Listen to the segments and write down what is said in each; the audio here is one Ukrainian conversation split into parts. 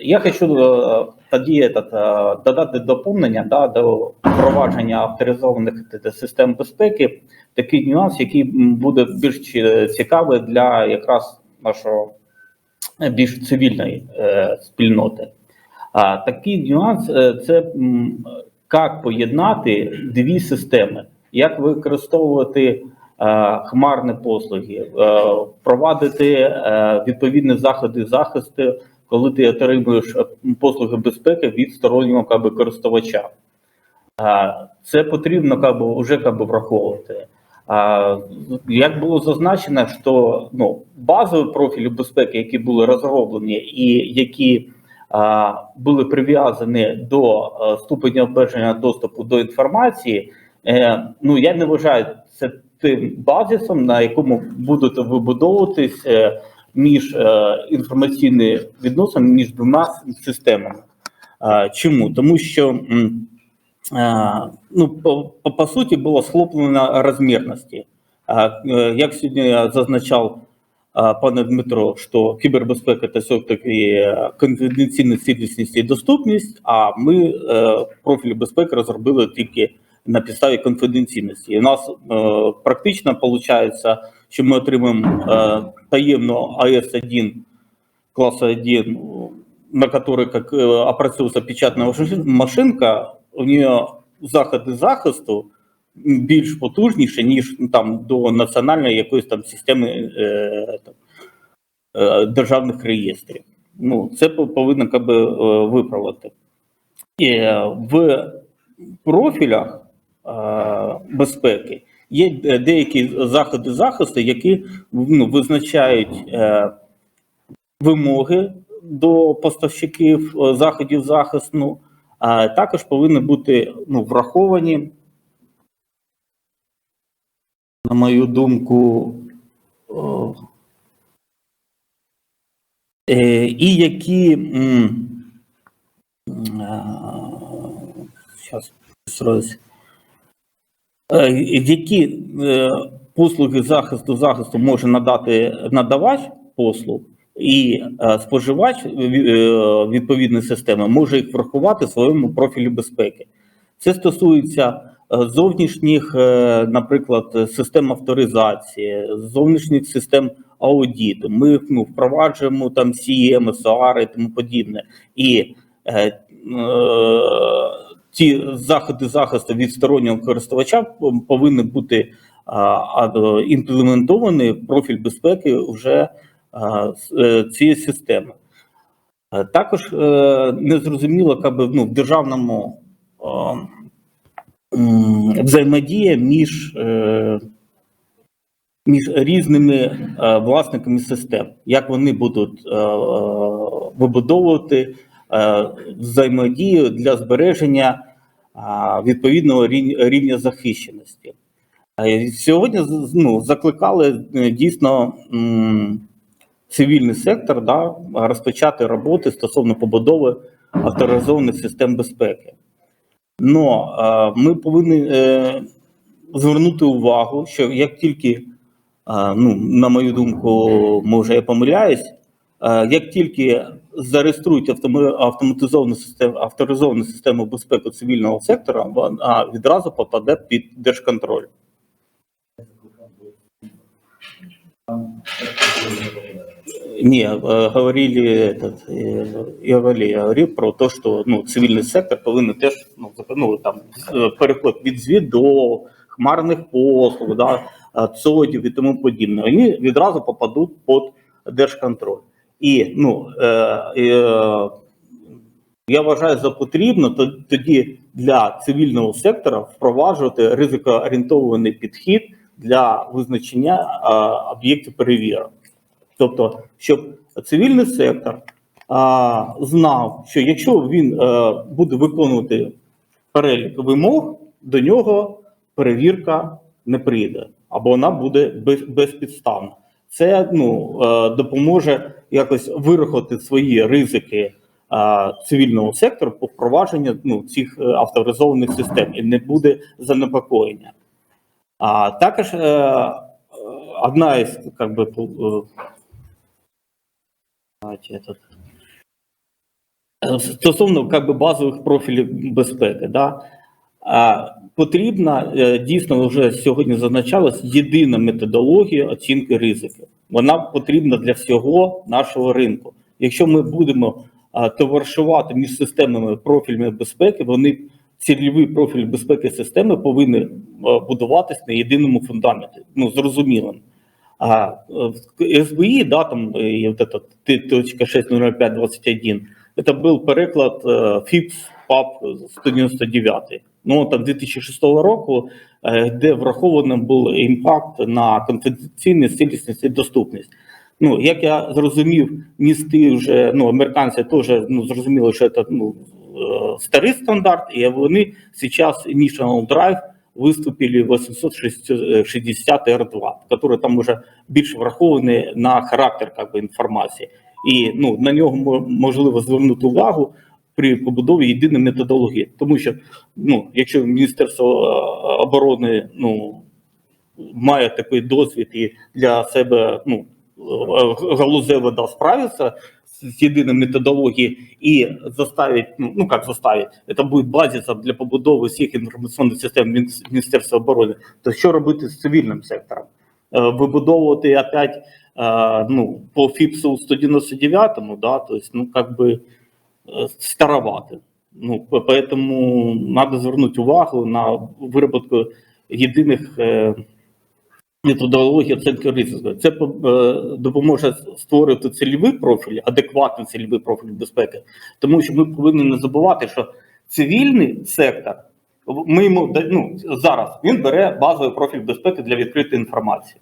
Я хочу е, тоді этот, е, додати доповнення да, до впровадження авторизованих систем безпеки, такий нюанс, який буде більш цікавий для якраз нашого е, більш цивільної е, спільноти. А такий нюанс е, це як поєднати дві системи, як використовувати е, хмарні послуги, е, впровадити е, відповідні заходи захисту, коли ти отримуєш е, послуги безпеки від стороннього как би, користувача. Е, Це потрібно как би, вже как би, враховувати. А, Як було зазначено, що ну, базові профілі безпеки, які були розроблені і які а, були прив'язані до а, ступеня обмеження доступу до інформації, е, ну я не вважаю це тим базисом, на якому будуть вибудовуватись е, між е, інформаційні відносини між двома системами. Чому? Тому що ну, по, по, суті було схоплено розмірності. Е, Як сьогодні зазначав пане Дмитро, що кібербезпека це все-таки конфіденційність, цілісність і доступність, а ми е, профіль безпеки розробили тільки на підставі конфіденційності. І у нас е, практично виходить, що ми отримаємо е, таємну АС-1 класса 1, на которой как э, опрацьовується печатна машинка, у нее заходи захисту більш потужніші, ніж ну, там до національної якоїсь там системи е, е, державних реєстрів. Ну, це повинно би, е, виправити. І е, в профілях е, безпеки. Є деякі заходи захисту, які ну, визначають е, вимоги до поставщиків е, заходів захисту, а також повинні бути ну, враховані, на мою думку, е, і які м, а, щас, щось, е, які е, послуги захисту захисту може надати надавач послуг, і е, споживач е, відповідної системи може їх врахувати в своєму профілі безпеки. Це стосується е, зовнішніх, е, наприклад, систем авторизації, зовнішніх систем аудіту. Ми ну, впроваджуємо там CM, SOAR і тому подібне. І е, е, ці заходи захисту від стороннього користувача повинні бути імплементовані профіль безпеки вже е, цієї системи. Е, Також е, незрозуміло, як би, ну, в державному взаємодія між, між різними власниками систем, як вони будуть вибудовувати взаємодію для збереження відповідного рівня, захищеності. Е, Сьогодні ну, закликали е, дійсно цивільний сектор да, розпочати роботи стосовно побудови авторизованих систем безпеки. Но е, ми повинні е, звернути увагу, що як тільки, е, ну, на мою думку, може я помиляюсь, е, як тільки зареєструють автома- автоматизовану систему, авторизовану систему безпеки цивільного сектора, вона відразу попаде під держконтроль. Не, э, говорили этот, э, и говорили, я говорив про те, що ну, цивільний сектор повинен теж ну, зак- ну, там, е, переход від звіт до хмарних послуг, да, е, ЦОДів і тому подібне. Вони відразу попадуть під держконтроль. І ну, е, е, я вважаю за потрібно тоді для цивільного сектора впроваджувати ризикоорієнтований підхід для визначення е, об'єктів перевірок. Тобто, щоб цивільний сектор а, знав, що якщо він е, буде виконувати перелік вимог, до нього перевірка не прийде, або вона буде без, безпідставна. Це ну, е, допоможе якось вирахувати свої ризики е, цивільного сектору по впровадженню ну, цих е, авторизованих систем, і не буде занепокоєння. А також е, е, одна із как пол- е, Стосовно как би, базових профілів безпеки, да, а, потрібна е, дійсно вже сьогодні зазначалась єдина методологія оцінки ризиків. Вона потрібна для всього нашого ринку. Якщо ми будемо а, товаришувати між системами профільної безпеки, вони цільовий профіль безпеки системи повинні е, будуватись на єдиному фундаменті, ну зрозумілим. А е, в СБІ, да, там е, і вот это точка 6.05.21, это был переклад е, ФІПС ПАП 199. Ну там 2006 року, е, де врахованим був імпакт на конфіденційність, цілісність і доступність. Ну, як я зрозумів, місти вже ну, американці теж ну, зрозуміли, що це ну, е, старий стандарт, і вони зараз Initial Drive выступили 860 R2, который там уже більш врахований на характер как би, інформації. І ну, на нього можливо звернути увагу при побудові єдиної методології. Тому що ну, якщо Міністерство е, оборони ну, має такий досвід і для себе ну, е, галузево да, справиться з єдиною методологією і заставить, ну, ну как заставить, це буде базисом для побудови всіх інформаційних систем Мін- Міністерства оборони, то що робити з цивільним сектором? Е, Вибудовувати опять ну, по ФІПСу 199, да, то есть, ну, как бы е, старовато. Ну, поэтому надо звернути увагу на вироботку єдиних е, методологій оцінки ризику. Це е, допоможе створити цільовий профіль, адекватний цільовий профіль безпеки, тому що ми повинні не забувати, що цивільний сектор. Ми йому ну, зараз він бере базовий профіль безпеки для відкритої інформації.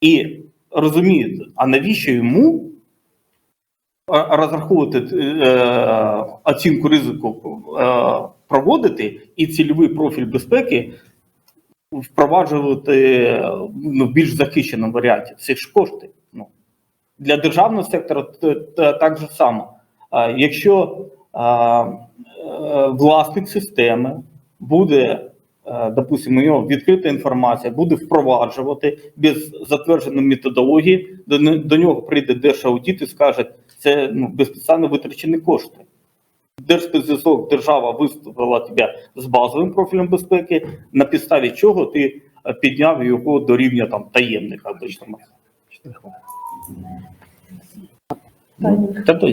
І розумієте, а навіщо йому розраховувати е, оцінку ризику е, проводити і цільовий профіль безпеки впроваджувати е, ну, в більш захищеному варіанті. Це ж кошти. Ну, для державного т- так же само. Якщо а, е, власник системи буде, е, допустимо, у нього відкрита інформація, буде впроваджувати без затвердженої методології, до, до нього прийде держаудит і скаже, це ну, безпідставно витрачені кошти. Держспецзв'язок держава виставила тебе з базовим профілем безпеки, на підставі чого ти е, підняв його до рівня там таємника обичного. Та то.